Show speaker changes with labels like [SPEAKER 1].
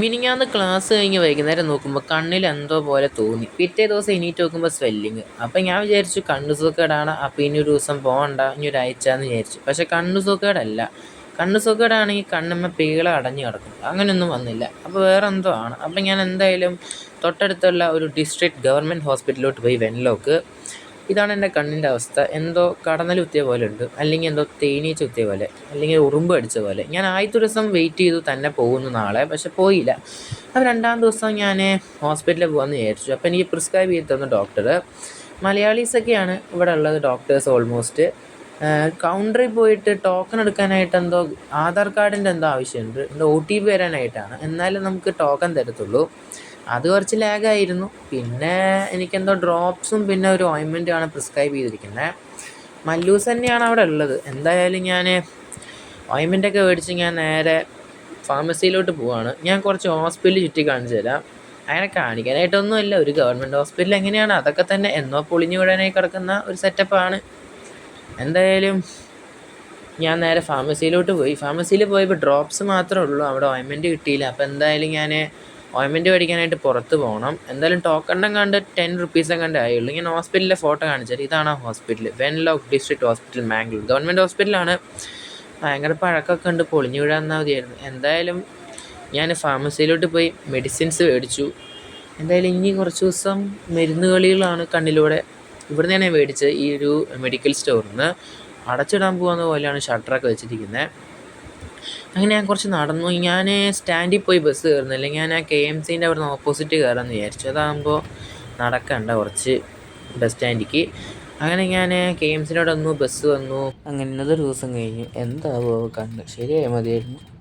[SPEAKER 1] മിനിങ്ങാന്ന് class കഴിഞ്ഞ് വൈകുന്നേരം നോക്കുമ്പോൾ കണ്ണിൽ എന്തോ പോലെ തോന്നി. പിറ്റേ ദിവസം എണീറ്റ് നോക്കുമ്പോൾ സ്വെല്ലിങ് അപ്പം ഞാൻ വിചാരിച്ചു കണ്ണു സുഖേടാണ് അപ്പം ഇനി ഒരു ദിവസം പോകണ്ട ഇനി ഒരു എന്ന് വിചാരിച്ചു. പക്ഷെ കണ്ണു സുഖേടല്ല കണ്ണു സുഖേടാണെങ്കിൽ കണ്ണമ്മ പീള അടഞ്ഞു കിടക്കും. അങ്ങനെയൊന്നും വന്നില്ല. അപ്പോൾ വേറെ എന്തോ ആണ്. അപ്പം ഞാൻ എന്തായാലും തൊട്ടടുത്തുള്ള ഒരു ഡിസ്ട്രിക്ട് ഗവൺമെന്റ് ഹോസ്പിറ്റലിലോട്ട് പോയി വെൻലോക്ക് ഇതാണ് എന്റെ കണ്ണിന്റെ അവസ്ഥ. എന്തോ കടന്നൽ കുത്തിയ പോലെ ഉണ്ട്. അല്ലെങ്കിൽ എന്തോ തേനീച്ച കുത്തിയ പോലെ. അല്ലെങ്കിൽ ഉറുമ്പ് അടിച്ച പോലെ. ഞാൻ ആദ്യത്തെ ദിവസം വെയിറ്റ് ചെയ്തു തന്നെ പോകുന്നു നാളെ. പക്ഷെ പോയില്ല. അപ്പോൾ രണ്ടാം ദിവസം ഞാൻ ഹോസ്പിറ്റലിൽ പോകാമെന്ന് വിചാരിച്ചു. അപ്പോൾ എനിക്ക് പ്രിസ്ക്രൈബ് ചെയ്ത് തന്നു ഡോക്ടർ മലയാളീസൊക്കെയാണ് ഇവിടെ ഉള്ളത് ഡോക്ടേഴ്സ് ഓൾമോസ്റ്റ് കൗണ്ടറിൽ പോയിട്ട് ടോക്കൺ എടുക്കാനായിട്ട് എന്തോ ആധാർ കാർഡിന്റെ എന്തോ ആവശ്യമുണ്ട്. എന്തോ ഒ ടി പി വരാനായിട്ടാണ്. എന്നാലും നമുക്ക് ടോക്കൺ തരത്തുള്ളൂ. അത് കുറച്ച് ലാഗായിരുന്നു പിന്നെ എനിക്കെന്തോ ഡ്രോപ്സും പിന്നെ ഒരു ഓയിൻമെന്റുമാണ് പ്രിസ്ക്രൈബ് ചെയ്തിരിക്കുന്നത് മല്ലൂസ് തന്നെയാണ് അവിടെ ഉള്ളത്. എന്തായാലും ഞാൻ ഓയിൻമെന്റൊക്കെ മേടിച്ച് ഞാൻ നേരെ ഫാർമസിയിലോട്ട് പോവാണ്. ഞാൻ കുറച്ച് ഹോസ്പിറ്റൽ ചുറ്റി കാണിച്ചു തരാം. അങ്ങനെ കാണിക്കാനായിട്ടൊന്നുമില്ല. ഒരു ഗവൺമെന്റ് ഹോസ്പിറ്റൽ എങ്ങനെയാണ്? അതൊക്കെ തന്നെ എന്നോ പൊളിഞ്ഞു വിടാനായി കിടക്കുന്ന ഒരു സെറ്റപ്പാണ് എന്തായാലും ഞാൻ നേരെ ഫാർമസിയിലോട്ട് പോയി. ഫാർമസിയിൽ പോയപ്പോൾ ഡ്രോപ്സ് മാത്രമേ ഉള്ളൂ. അവിടെ ഓയിൻമെന്റ് കിട്ടിയില്ല. അപ്പോൾ എന്തായാലും ഞാൻ ഓയിൻമെന്റ് മേടിക്കാനായിട്ട് പുറത്ത് പോകണം. എന്തായാലും ടോക്കൺ കണ്ട് ടെൻ റുപ്പീസ് എങ്ങാണ്ട് ആയുള്ളൂ. ഞാൻ ഹോസ്പിറ്റലിലെ ഫോട്ടോ കാണിച്ചാൽ ഇതാണ് ആ hospital Wenlock district hospital Mangalore government ഹോസ്പിറ്റലാണ് ഭയങ്കര പഴക്കമൊക്കെ ഉണ്ട്. പൊളിഞ്ഞു വിടാമെന്നാൽ മതിയായിരുന്നു. എന്തായാലും ഞാൻ ഫാർമസിയിലോട്ട് പോയി മെഡിസിൻസ് മേടിച്ചു. എന്തായാലും ഇനി കുറച്ച് ദിവസം മരുന്ന് കളികളാണ് കണ്ണിലൂടെ ഇവിടെ ഞാൻ മേടിച്ചത് ഈ ഒരു മെഡിക്കൽ സ്റ്റോറിൽ നിന്ന് അടച്ചിടാൻ പോകുന്ന പോലെയാണ് ഷട്ടറൊക്കെ വെച്ചിരിക്കുന്നത് അങ്ങനെ ഞാൻ കുറച്ച് നടന്നു. ഞാൻ സ്റ്റാൻഡിൽ പോയി ബസ് കയറുന്നില്ല ഞാൻ ആ കെ എം സീന്റെ അവിടെ നിന്ന് ഓപ്പോസിറ്റ് കയറാമെന്ന് വിചാരിച്ചു. അതാകുമ്പോൾ നടക്കണ്ട കുറച്ച് ബസ് സ്റ്റാൻഡിലേക്ക് അങ്ങനെ ഞാൻ കെ എം സിനോട് വന്നു ബസ് വന്നു. അങ്ങനെ ഇന്നത്തെ ദിവസം കഴിഞ്ഞു. എന്താവോ കണ്ട്. ശരിയായി മതിയായിരുന്നു.